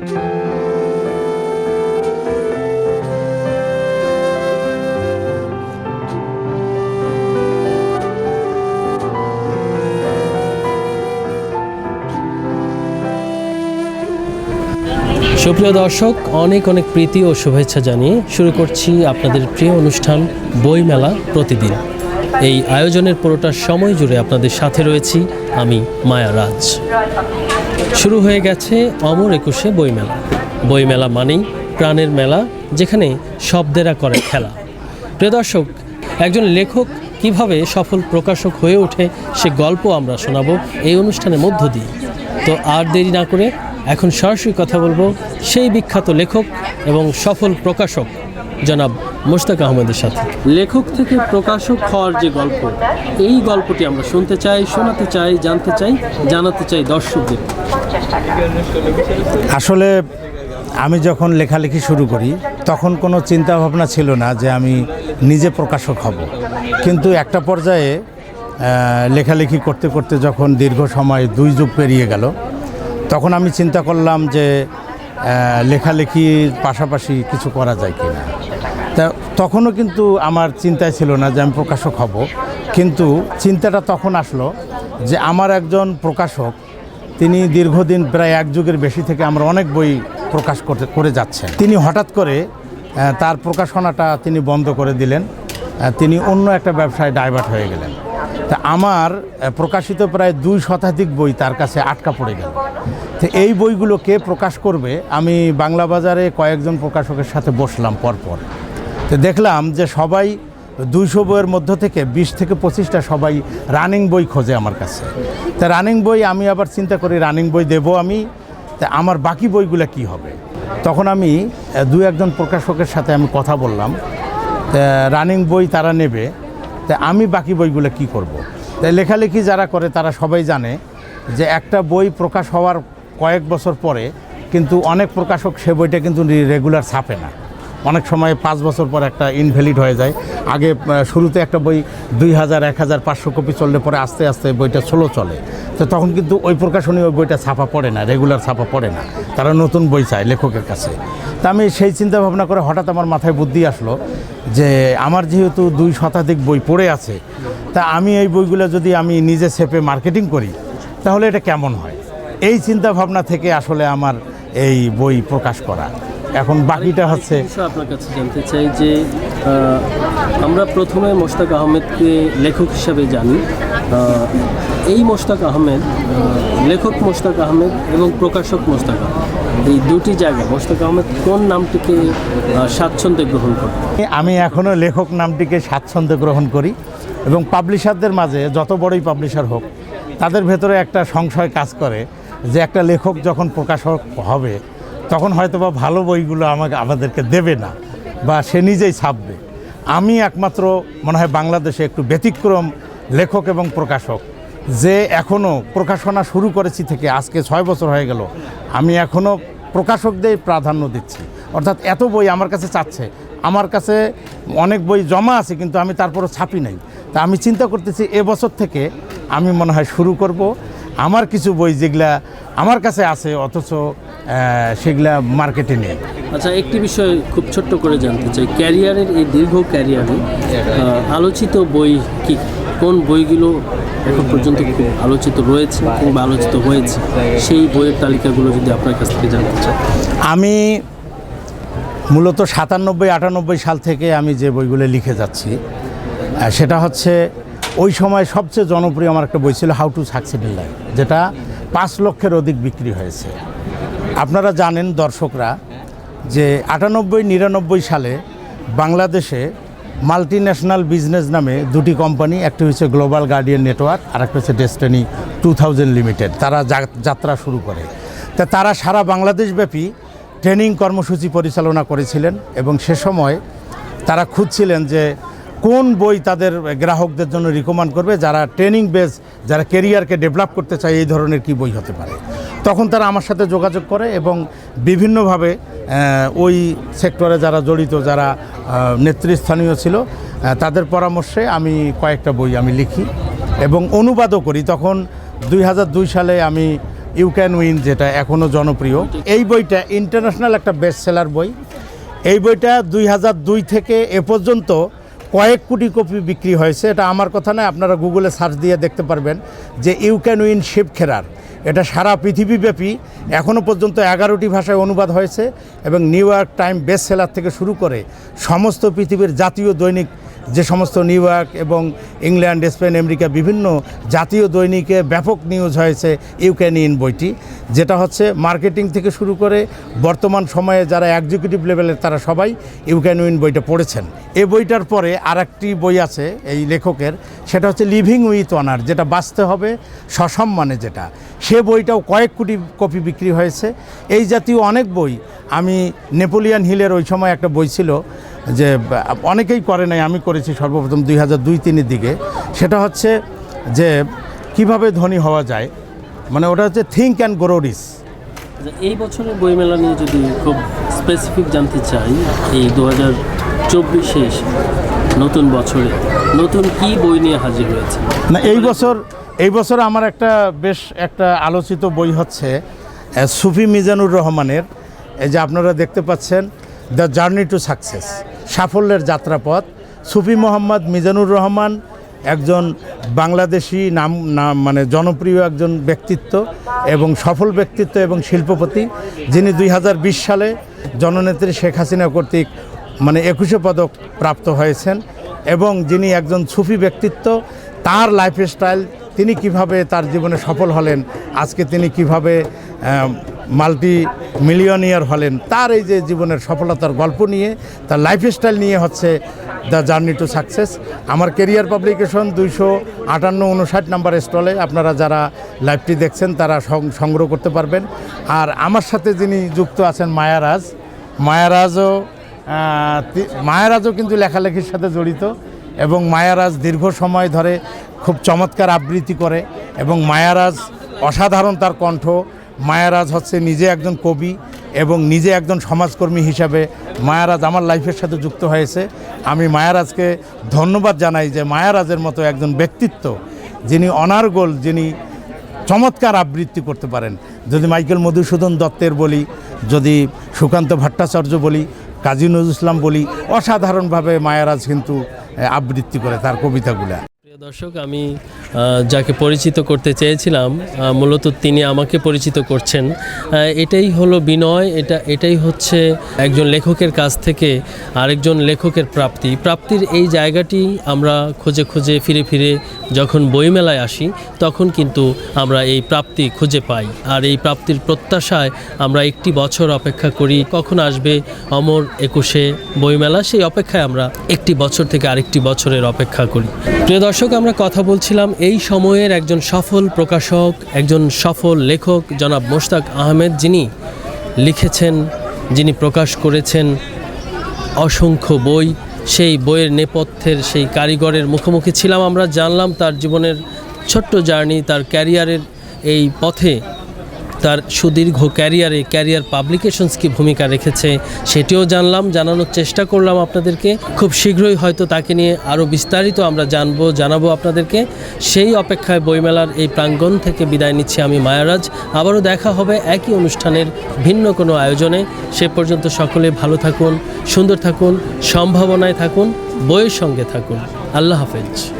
সুপ্রিয় দর্শক, অনেক অনেক প্রীতি ও শুভেচ্ছা জানিয়ে শুরু করছি আপনাদের প্রিয় অনুষ্ঠান বইমেলা প্রতিদিন। এই আয়োজনের পুরোটা সময় জুড়ে আপনাদের সাথে রয়েছি আমি মায়া রাজ। শুরু হয়ে গেছে অমর একুশে বইমেলা। বইমেলা মানেই প্রাণের মেলা, যেখানে শব্দেরা করে খেলা। প্রিয় দর্শক, একজন লেখক কীভাবে সফল প্রকাশক হয়ে ওঠে, সে গল্প আমরা শোনাবো এই অনুষ্ঠানের মধ্য দিয়ে। তো আর দেরি না করে এখন সরাসরি কথা বলব সেই বিখ্যাত লেখক এবং সফল প্রকাশক জনাব মোশতাক আহমেদের সাথে। লেখক থেকে প্রকাশক হওয়ার যে গল্প এই গল্পটি আমরা শুনতে চাই শোনাতে চাই জানতে চাই জানাতে চাই দর্শকদের। আসলে আমি যখন লেখালেখি শুরু করি তখন কোনো চিন্তা ভাবনা ছিল না যে আমি নিজে প্রকাশক হব। কিন্তু একটা পর্যায়ে লেখালেখি করতে করতে যখন দীর্ঘ সময় দুই যুগ পেরিয়ে গেল তখন আমি চিন্তা করলাম যে লেখালেখির পাশাপাশি কিছু করা যায় কি না তখনও কিন্তু আমার চিন্তায় ছিল না যে আমি প্রকাশক হব। কিন্তু চিন্তাটা তখন আসলো যে আমার একজন প্রকাশক, তিনি দীর্ঘদিন প্রায় এক যুগের বেশি থেকে আমরা অনেক বই প্রকাশ করতে, করে যাচ্ছেন। তিনি হঠাৎ করে তার প্রকাশনাটা তিনি বন্ধ করে দিলেন। তিনি অন্য একটা ব্যবসায় ডাইভার্ট হয়ে গেলেন। তা আমার প্রকাশিত প্রায় দুই শতাধিক বই তার কাছে আটকা পড়ে গেল। তো এই বইগুলো কে প্রকাশ করবে, আমি বাংলা বাজারে কয়েকজন প্রকাশকের সাথে বসলাম পরপর। তো দেখলাম যে সবাই দুইশো বইয়ের মধ্য থেকে বিশ থেকে পঁচিশটা সবাই রানিং বই খোঁজে আমার কাছে। তা রানিং বই আমি আবার চিন্তা করি রানিং বই দেব আমি, তা আমার বাকি বইগুলো কি হবে? তখন আমি দু একজন প্রকাশকের সাথে আমি কথা বললাম রানিং বই তারা নেবে, তা আমি বাকি বইগুলো কি করব। তাই লেখালেখি যারা করে তারা সবাই জানে যে একটা বই প্রকাশ হওয়ার কয়েক বছর পরে কিন্তু অনেক প্রকাশক সে বইটা কিন্তু রেগুলার ছাপে না। অনেক সময় পাঁচ বছর পর একটা ইনভ্যালিড হয়ে যায়। আগে শুরুতে একটা বই দুই হাজার, এক হাজার পাঁচশো কপি চললে পরে আস্তে আস্তে বইটা স্লো চলে। তো তখন কিন্তু ওই প্রকাশনী ওই বইটা ছাপা পড়ে না রেগুলার ছাপা পড়ে না। তারা নতুন বই চায় লেখকের কাছে। তা আমি সেই চিন্তা ভাবনা করে হঠাৎ আমার মাথায় বুদ্ধি আসলো যে আমার যেহেতু দুই শতাধিক বই পড়ে আছে, তা আমি এই বইগুলো যদি আমি নিজে ছেপে মার্কেটিং করি, তাহলে এটা কেমন হয়? এই চিন্তা ভাবনা থেকে আসলে আমার এই বই প্রকাশ করা। এখন বাকিটা হচ্ছে আপনার কাছে জানতে চাই যে আমরা প্রথমে মোশতাক আহমেদকে লেখক হিসাবে জানি। এই মোশতাক আহমেদ লেখক মোশতাক আহমেদ এবং প্রকাশক মোশতাক আহমেদ এই দুটি জায়গা মোশতাক আহমেদ কোন নামটিকে স্বাচ্ছন্দ্যে গ্রহণ করে? আমি এখনও লেখক নামটিকে স্বাচ্ছন্দ্য গ্রহণ করি এবং পাবলিশারদের মাঝে যত বড়ই পাবলিশার হোক তাদের ভেতরে একটা সংশয় কাজ করে যে একটা লেখক যখন প্রকাশক হবে তখন হয়তো বা ভালো বইগুলো আমাকে, আমাদেরকে দেবে না, বা সে নিজেই ছাপবে। আমি একমাত্র মনে হয় বাংলাদেশে একটু ব্যতিক্রম লেখক এবং প্রকাশক। যে এখনও প্রকাশনা শুরু করেছি থেকে আজকে ছয় বছর হয়ে গেল, আমি এখনও প্রকাশকদের প্রাধান্য দিচ্ছি। অর্থাৎ এত বই আমার কাছে চাচ্ছে। আমার কাছে অনেক বই জমা আছে, কিন্তু আমি তারপরও ছাপি নাই। তা আমি চিন্তা করতেছি এবছর থেকে আমি মনে হয় শুরু করব। আমার কিছু বই যেগুলা আমার কাছে আছে অথচ সেগুলা মার্কেটে নেই আচ্ছা একটি বিষয় খুব ছোট্ট করে জানতে চাই। ক্যারিয়ারের এই দীর্ঘ ক্যারিয়ারে আলোচিত বই কি কোন বইগুলো এখন পর্যন্ত খুব আলোচিত রয়েছে কিংবা আলোচিত হয়েছে? সেই বইয়ের তালিকাগুলো যদি আপনার কাছ থেকে জানতে চাই। আমি মূলত সাতানব্বই আটানব্বই সাল থেকে আমি যে বইগুলো লিখে যাচ্ছি সেটা হচ্ছে ওই সময় সবচেয়ে জনপ্রিয় আমার একটা বই ছিল how to succeed in life যেটা পাঁচ লক্ষের অধিক বিক্রি হয়েছে। আপনারা জানেন দর্শকরা যে আটানব্বই নিরানব্বই সালে বাংলাদেশে মাল্টি ন্যাশনাল বিজনেস নামে দুটি কোম্পানি, একটি হচ্ছে গ্লোবাল গার্ডিয়ান নেটওয়ার্ক আর একটা হচ্ছে ডেস্টিনি টু থাউজেন্ড লিমিটেড। তারা যাত্রা শুরু করে। তা তারা সারা বাংলাদেশব্যাপী ট্রেনিং কর্মসূচি পরিচালনা করেছিলেন এবং সে সময় তারা খুঁজছিলেন যে কোন বই তাদের গ্রাহকদের জন্য রিকমেন্ড করবে? যারা ট্রেনিং বেস যারা কেরিয়ারকে ডেভেলপ করতে চায়, এই ধরনের কি বই হতে পারে? তখন তারা আমার সাথে যোগাযোগ করে এবং বিভিন্নভাবে ওই সেক্টরে যারা জড়িত, যারা নেতৃস্থানীয় ছিল তাদের পরামর্শে আমি কয়েকটা বই আমি লিখি এবং অনুবাদও করি। তখন দুই হাজার দুই সালে আমি ইউ ক্যান উইন যেটা এখনও জনপ্রিয়, এই বইটা ইন্টারন্যাশনাল একটা বেস্ট সেলার বই। এই বইটা দুই হাজার দুই থেকে এ পর্যন্ত কয়েক কোটি কপি বিক্রি হয়েছে। এটা আমার কথা নয়, আপনারা গুগলে সার্চ দিয়ে দেখতে পারবেন যে ইউ ক্যান উইন শিব খেরার এটা সারা পৃথিবীব্যাপী এখনও পর্যন্ত এগারোটি ভাষায় অনুবাদ হয়েছে এবং New York time best seller থেকে শুরু করে সমস্ত পৃথিবীর জাতীয় দৈনিক যে সমস্ত নিউ ইয়র্ক এবং ইংল্যান্ড, স্পেন, আমেরিকা বিভিন্ন জাতীয় দৈনিকে ব্যাপক নিউজ হয়েছে ইউক্যান ইন বইটি, যেটা হচ্ছে মার্কেটিং থেকে শুরু করে বর্তমান সময়ে যারা এক্সিকিউটিভ লেভেলের তারা সবাই ইউক্যান উইন বইটা পড়েছেন। এই বইটার পরে আর একটি বই আছে এই লেখকের, সেটা হচ্ছে লিভিং উইথ অনার যেটা বাঁচতে হবে সসম্মানে যেটা। সে বইটাও কয়েক কোটি কপি বিক্রি হয়েছে। এই জাতীয় অনেক বই, আমি নেপোলিয়ান হিলের ওই সময় একটা বই ছিল যে অনেকেই করে নাই আমি করেছি সর্বপ্রথম দুই হাজার দুই তিনের দিকে। সেটা হচ্ছে যে কীভাবে ধনী হওয়া যায় মানে ওটা হচ্ছে থিঙ্ক অ্যান্ড গ্রো রিস আচ্ছা, এই বছরের বইমেলা নিয়ে যদি খুব স্পেসিফিক জানতে চাই এই দু হাজার চব্বিশে নতুন বছরে নতুন কি বই নিয়ে হাজির হয়েছে না এই বছর এই বছর আমার একটা বেশ একটা আলোচিত বই হচ্ছে সুফি মিজানুর রহমানের। এই যে আপনারা দেখতে পাচ্ছেন দ্য জার্নি টু সাকসেস। সাফল্যের যাত্রাপথ। সুফি মোহাম্মদ মিজানুর রহমান একজন বাংলাদেশি নাম মানে জনপ্রিয় একজন ব্যক্তিত্ব এবং সফল ব্যক্তিত্ব এবং শিল্পপতি। যিনি দুই হাজার বিশ সালে জননেত্রী শেখ হাসিনা কর্তৃক মানে একুশে পদক প্রাপ্ত হয়েছেন এবং যিনি একজন সুফি ব্যক্তিত্ব, তার লাইফস্টাইল তিনি কীভাবে তার জীবনে সফল হলেন? আজকে তিনি কীভাবে মাল্টি মিলিয়নিয়ার হলেন? তার এই যে জীবনের সফলতার গল্প নিয়ে, তার লাইফস্টাইল নিয়ে হচ্ছে দ্য জার্নি টু সাকসেস আমার কেরিয়ার পাবলিকেশন দুইশো আটান্ন উনষাট নাম্বার স্টলে আপনারা যারা লাইভটি দেখছেন, তারা সংগ্রহ করতে পারবেন। আর আমার সাথে যিনি যুক্ত আছেন, মায়ারাজ। মায়ারাজও মায়ারাজও কিন্তু লেখালেখির সাথে জড়িত এবং মায়ারাজ দীর্ঘ সময় ধরে খুব চমৎকার আবৃত্তি করে এবং মায়ারাজ অসাধারণ তার কণ্ঠ। মায়ারাজ হচ্ছে নিজে একজন কবি এবং নিজে একজন সমাজকর্মী হিসাবে মায়ারাজ আমার লাইফের সাথে যুক্ত হয়েছে। আমি মায়ারাজকে ধন্যবাদ জানাই যে মায়ারাজের মতো একজন ব্যক্তিত্ব যিনি অনার্গোল, যিনি চমৎকার আবৃত্তি করতে পারেন। যদি মাইকেল মধুসূদন দত্তের বলি, যদি সুকান্ত ভট্টাচার্য বলি, কাজী নজরুল ইসলাম বলি, অসাধারণভাবে মায়ারাজ কিন্তু আবৃত্তি করে তার কবিতাগুলা। দর্শক, আমি যাকে পরিচিত করতে চেয়েছিলাম মূলত তিনি আমাকে পরিচিত করছেন। এটাই হলো বিনয়, এটা, এটাই হচ্ছে একজন লেখকের কাছ থেকে আরেকজন লেখকের প্রাপ্তি। প্রাপ্তির এই জায়গাটি আমরা খুঁজে খুঁজে ফিরে ফিরে যখন বইমেলায় আসি, তখন কিন্তু আমরা এই প্রাপ্তি খুঁজে পাই। আর এই প্রাপ্তির প্রত্যাশায় আমরা একটি বছর অপেক্ষা করি, কখন আসবে অমর একুশে বইমেলা। সেই অপেক্ষায় আমরা একটি বছর থেকে আরেকটি বছরের অপেক্ষা করি। প্রিয় দর্শক, আমরা কথা বলছিলাম এই সময়ের একজন সফল প্রকাশক, একজন সফল লেখক, জনাব মোশতাক আহমেদ, যিনি লিখেছেন, যিনি প্রকাশ করেছেন অসংখ্য বই। সেই বইয়ের নেপথ্যের, সেই কারিগরের মুখোমুখি ছিলাম আমরা, জানলাম তার জীবনের ছোট্ট জার্নি, তার ক্যারিয়ারের এই পথে তার সুদীর্ঘ ক্যারিয়ারে ক্যারিয়ার পাবলিকেশনস কি ভূমিকা রেখেছে সেটিও জানলাম, জানানোর চেষ্টা করলাম আপনাদেরকে। খুব শীঘ্রই হয়তো তাকে নিয়ে আরও বিস্তারিত আমরা জানব, জানাব আপনাদেরকে। সেই অপেক্ষায় বইমেলার এই প্রাঙ্গণ থেকে বিদায় নিচ্ছি আমি মায়ারাজ। আবারও দেখা হবে একই অনুষ্ঠানের ভিন্ন কোনো আয়োজনে। সে পর্যন্ত সকলে ভালো থাকুন, সুন্দর থাকুন, সম্ভাবনায় থাকুন, বইয়ের সঙ্গে থাকুন। আল্লাহ হাফেজ।